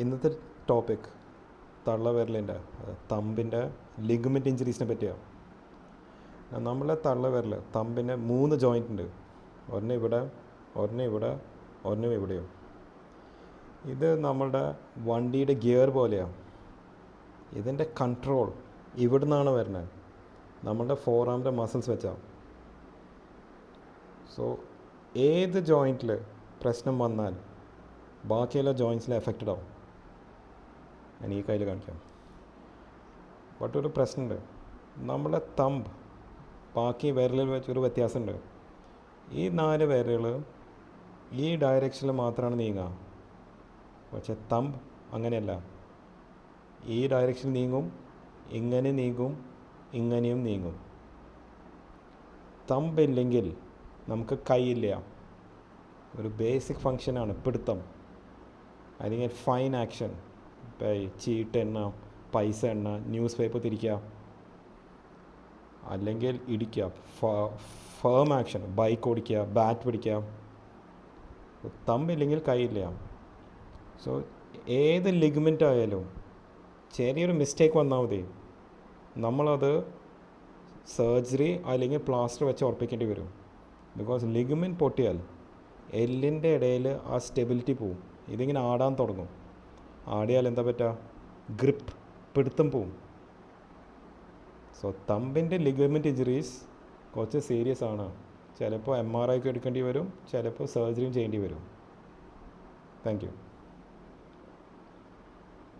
ഇന്നത്തെ topic തള്ളവിരലിന്റെ തമ്പിന്റെ ligament ഇഞ്ചുറീസിനെ പറ്റിയാണ് നമ്മളെ തള്ളവിരൽ തമ്പിന് മൂന്ന് ജോയിന്റ് ഉണ്ട്. ഒരെണ്ണം ഇവിടെ ഒരെണ്ണം ഇവിടെ ഒരെണ്ണം ഇവിടെയും. ഇത് നമ്മളുടെ വണ്ടിയുടെ ഗിയർ പോലെയാണ് ഇതിന്റെ കൺട്രോൾ ഇവിടെ നിന്നാണ് വരുന്നത്. നമ്മളുടെ ഫോർ ആമിന്റെ മസിൽസ് വെച്ചാണ് സോ ഏത് ജോയിന്റിൽ പ്രശ്നം വന്നാൽ ബാക്കിയുള്ള ജോയിൻസിൽ എഫക്റ്റഡ് ആവും. ഞാൻ ഈ കയ്യിൽ കാണിക്കാം. ബട്ട് ഒരു പ്രശ്നമുണ്ട്. നമ്മുടെ തമ്പ് ബാക്കി വിരലിൽ വെച്ചൊരു വ്യത്യാസമുണ്ട്. ഈ നാല് വിരലുകൾ ഈ ഡയറക്ഷനിൽ മാത്രമാണ് നീങ്ങുക. പക്ഷെ തമ്പ് അങ്ങനെയല്ല. ഈ ഡയറക്ഷൻ നീങ്ങും ഇങ്ങനെ നീങ്ങും ഇങ്ങനെയും നീങ്ങും. തമ്പ് ഇല്ലെങ്കിൽ നമുക്ക് കൈയില്ല. ഒരു ബേസിക് ഫങ്ഷനാണ് പിടുത്തം. അല്ലെങ്കിൽ ഫൈൻ ആക്ഷൻ ചീട്ട് എണ്ണ പൈസ എണ്ണ ന്യൂസ് പേപ്പർ തിരിക്കുക. അല്ലെങ്കിൽ ഇടിക്കുക. Firm action. ബൈക്ക് ഓടിക്കുക ബാറ്റ് പിടിക്കുക. തമ്മില്ലെങ്കിൽ കൈയില്ല സോ ഏത് ലിഗ്മെന്റ് ആയാലും ചെറിയൊരു മിസ്റ്റേക്ക് വന്നാൽ മതി. നമ്മളത് സർജറി അല്ലെങ്കിൽ പ്ലാസ്റ്റർ വെച്ച് ഉറപ്പിക്കേണ്ടി വരും. ബിക്കോസ് ലിഗ്മെന്റ് പൊട്ടിയാൽ എല്ലിന്റെ ഇടയിൽ ആ സ്റ്റെബിലിറ്റി പോവും. ഇതിങ്ങനെ ആടാൻ തുടങ്ങും. ആടിയാൽ എന്താ പറ്റുക ഗ്രിപ്പ് പിടുത്തം പോവും. സോ തമ്പിന്റെ ലിഗമെന്റ് ഇഞ്ചുറീസ് കുറച്ച് സീരിയസ് ആണ്. ചിലപ്പോൾ എം ആർ ഐ ഒക്കെ എടുക്കേണ്ടി വരും ചിലപ്പോൾ സർജറിയും ചെയ്യേണ്ടി വരും. Thank you